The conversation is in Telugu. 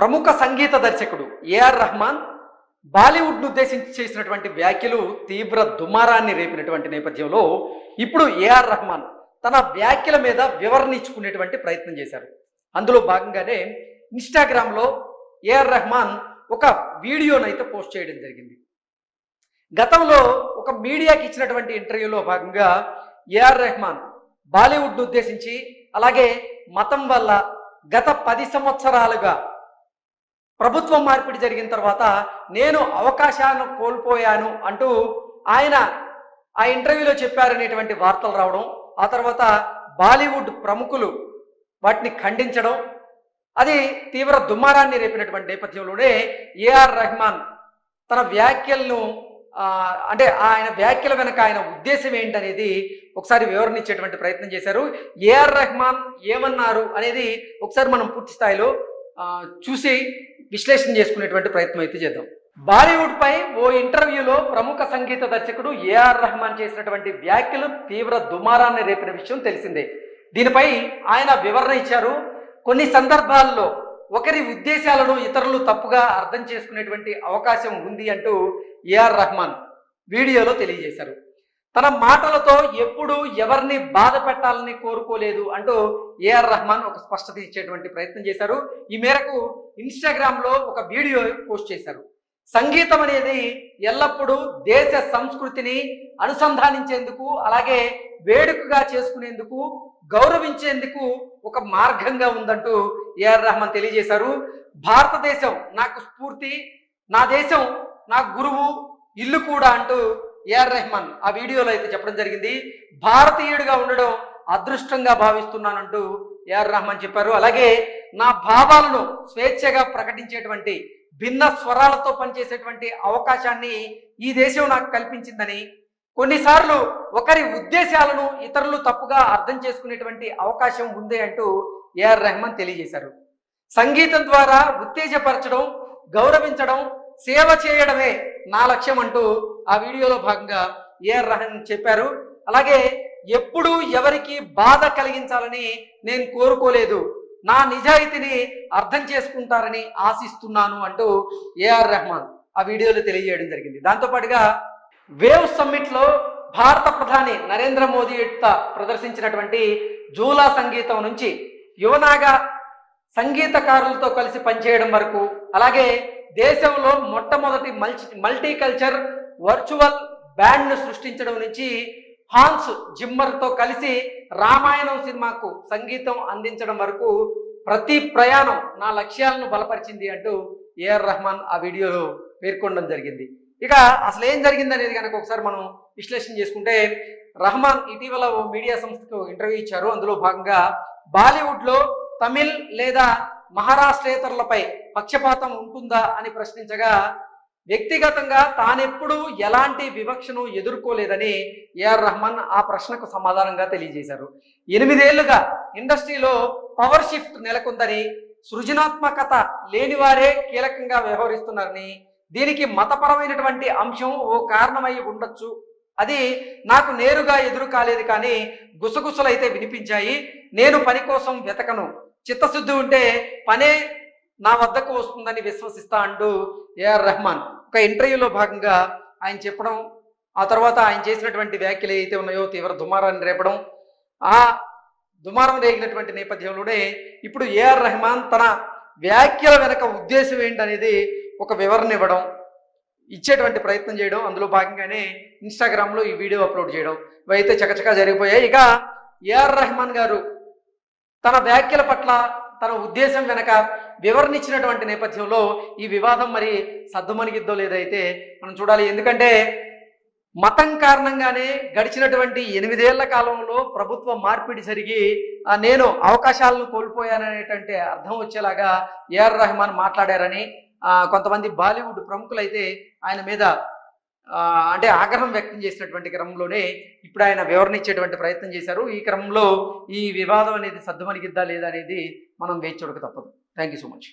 ప్రముఖ సంగీత దర్శకుడు ఏఆర్ రెహమాన్ బాలీవుడ్ను ఉద్దేశించి చేసినటువంటి వ్యాఖ్యలు తీవ్ర దుమారాన్ని రేపినటువంటి నేపథ్యంలో ఇప్పుడు ఏఆర్ రెహమాన్ తన వ్యాఖ్యల మీద వివరణ ఇచ్చుకునేటువంటి ప్రయత్నం చేశారు. అందులో భాగంగానే ఇన్స్టాగ్రామ్లో ఏఆర్ రెహమాన్ ఒక వీడియోను అయితే పోస్ట్ చేయడం జరిగింది. గతంలో ఒక మీడియాకి ఇచ్చినటువంటి ఇంటర్వ్యూలో భాగంగా ఏఆర్ రెహమాన్ బాలీవుడ్ను ఉద్దేశించి అలాగే మతం వల్ల గత పది సంవత్సరాలుగా ప్రభుత్వం మార్పిడి జరిగిన తర్వాత నేను అవకాశాలను కోల్పోయాను అంటూ ఆయన ఆ ఇంటర్వ్యూలో చెప్పారనేటువంటి వార్తలు రావడం ఆ తర్వాత బాలీవుడ్ ప్రముఖులు వాటిని ఖండించడం అది తీవ్ర దుమారాన్ని రేపినటువంటి నేపథ్యంలోనే ఏఆర్ రెహమాన్ తన వ్యాఖ్యలను అంటే ఆయన వ్యాఖ్యల వెనక ఆయన ఉద్దేశం ఏంటనేది ఒకసారి వివరణ ఇచ్చేటువంటి ప్రయత్నం చేశారు. ఏఆర్ రెహమాన్ ఏమన్నారు అనేది ఒకసారి మనం పూర్తి స్థాయిలో చూసి విశ్లేషణ చేసుకునేటువంటి ప్రయత్నం అయితే చేద్దాం. బాలీవుడ్ పై ఓ ఇంటర్వ్యూలో ప్రముఖ సంగీత దర్శకుడు ఏఆర్ రెహమాన్ చేసినటువంటి వ్యాఖ్యలు తీవ్ర దుమారాన్ని రేపిన విషయం తెలిసిందే. దీనిపై ఆయన వివరణ ఇచ్చారు. కొన్ని సందర్భాల్లో ఒకరి ఉద్దేశాలను ఇతరులు తప్పుగా అర్థం చేసుకునేటువంటి అవకాశం ఉంది అంటూ ఏఆర్ రెహమాన్ వీడియోలో తెలియజేశారు. తన మాటలతో ఎప్పుడు ఎవరిని బాధ పెట్టాలని కోరుకోలేదు అంటూ ఏఆర్ రెహమాన్ ఒక స్పష్టత ఇచ్చేటువంటి ప్రయత్నం చేశారు. ఈ మేరకు ఇన్స్టాగ్రామ్లో ఒక వీడియో పోస్ట్ చేశారు. సంగీతం అనేది ఎల్లప్పుడూ దేశ సంస్కృతిని అనుసంధానించేందుకు అలాగే వేడుకగా చేసుకునేందుకు గౌరవించేందుకు ఒక మార్గంగా ఉందంటూ ఏఆర్ రెహమాన్ తెలియజేశారు. భారతదేశం నాకు స్ఫూర్తి నా దేశం నా గురువు ఇల్లు కూడా అంటూ ఏఆర్ రెహమాన్ ఆ వీడియోలో అయితే చెప్పడం జరిగింది. భారతీయుడిగా ఉండడం అదృష్టంగా భావిస్తున్నానంటూ ఏఆర్ రెహమాన్ చెప్పారు. అలాగే నా భావాలను స్వేచ్ఛగా ప్రకటించేటువంటి భిన్న స్వరాలతో పనిచేసేటువంటి అవకాశాన్ని ఈ దేశం నాకు కల్పించిందని కొన్నిసార్లు ఒకరి ఉద్దేశాలను ఇతరులు తప్పుగా అర్థం చేసుకునేటువంటి అవకాశం ఉంది అంటూ ఏఆర్ రెహమాన్ తెలియజేశారు. సంగీతం ద్వారా ఉత్తేజపరచడం గౌరవించడం సేవ చేయడమే నా లక్ష్యం అంటూ ఆ వీడియోలో భాగంగా ఏఆర్ రహన్ చెప్పారు. అలాగే ఎప్పుడూ ఎవరికి బాధ కలిగించాలని నేను కోరుకోలేదు. నా నిజాయితీని అర్థం చేసుకుంటారని ఆశిస్తున్నాను అంటూ ఏఆర్ రెహమాన్ ఆ వీడియోలో తెలియజేయడం జరిగింది. దాంతోపాటుగా వేవ్ సమ్మిట్లో భారత ప్రధాని నరేంద్ర మోదీ యొక్క ప్రదర్శించినటువంటి జూలా సంగీతం నుంచి యువనాగా సంగీతకారులతో కలిసి పనిచేయడం వరకు అలాగే దేశంలో మొట్టమొదటి మల్చి మల్టీ కల్చర్ వర్చువల్ బ్యాండ్ను సృష్టించడం నుంచి హాన్స్ జిమ్మర్తో కలిసి రామాయణం సినిమాకు సంగీతం అందించడం వరకు ప్రతి ప్రయాణం నా లక్ష్యాలను బలపరిచింది అంటూ ఏఆర్ రెహమాన్ ఆ వీడియోలో పేర్కొనడం జరిగింది. ఇక అసలు ఏం జరిగింది అనేది కనుక ఒకసారి మనం విశ్లేషణ చేసుకుంటే రహమాన్ ఇటీవల ఓ మీడియా సంస్థకు ఇంటర్వ్యూ ఇచ్చారు. అందులో భాగంగా బాలీవుడ్లో తమిళ్ లేదా మహారాష్ట్రేతరులపై పక్షపాతం ఉంటుందా అని ప్రశ్నించగా వ్యక్తిగతంగా తానెప్పుడు ఎలాంటి వివక్షను ఎదుర్కోలేదని ఏఆర్ రహమాన్ ఆ ప్రశ్నకు సమాధానంగా తెలియజేశారు. ఎనిమిదేళ్ళుగా ఇండస్ట్రీలో పవర్ షిఫ్ట్ నెలకొందని సృజనాత్మకత లేనివారే కీలకంగా వ్యవహరిస్తున్నారని దీనికి మతపరమైనటువంటి అంశం ఓ కారణమై ఉండొచ్చు. అది నాకు నేరుగా ఎదురు కాలేదు కానీ గుసగుసలైతే వినిపించాయి. నేను పని కోసం వెతకను. చిత్తశుద్ధి ఉంటే పనే నా వద్దకు వస్తుందని విశ్వసిస్తా అంటూ ఏఆర్ రెహమాన్. ఒక ఇంటర్వ్యూలో భాగంగా ఆయన చెప్పడం ఆ తర్వాత ఆయన చేసినటువంటి వ్యాఖ్యలు ఏవైతే ఉన్నాయో తీవ్ర దుమారాన్ని రేపడం ఆ దుమారం రేగినటువంటి నేపథ్యంలోనే ఇప్పుడు ఏఆర్ రెహమాన్ తన వ్యాఖ్యల వెనక ఉద్దేశం ఏంటనేది ఒక వివరణ ఇవ్వడం ఇచ్చేటువంటి ప్రయత్నం చేయడం అందులో భాగంగానే ఇన్స్టాగ్రామ్లో ఈ వీడియో అప్లోడ్ చేయడం ఇవైతే చకచకా జరిగిపోయాయి. ఇక ఏఆర్ రెహమాన్ గారు తన వ్యాఖ్యల పట్ల తన ఉద్దేశం వెనక వివరణ ఇచ్చినటువంటి నేపథ్యంలో ఈ వివాదం మరి సద్దుమణిగిద్దో లేదైతే మనం చూడాలి. ఎందుకంటే మతం కారణంగానే గడిచినటువంటి ఎనిమిదేళ్ళ కాలంలో ప్రభుత్వ మార్పిడి జరిగి నేను అవకాశాలను కోల్పోయాననేటువంటి అర్థం వచ్చేలాగా ఏఆర్ రెహమాన్ మాట్లాడారని కొంతమంది బాలీవుడ్ ప్రముఖులైతే ఆయన మీద అంటే ఆగ్రహం వ్యక్తం చేసినటువంటి క్రమంలోనే ఇప్పుడు ఆయన వివరణ ఇచ్చేటువంటి ప్రయత్నం చేశారు. ఈ క్రమంలో ఈ వివాదం అనేది సర్దుమణిగిద్దా లేదా అనేది మనం వేచి చూడక తప్పదు. Thank you so much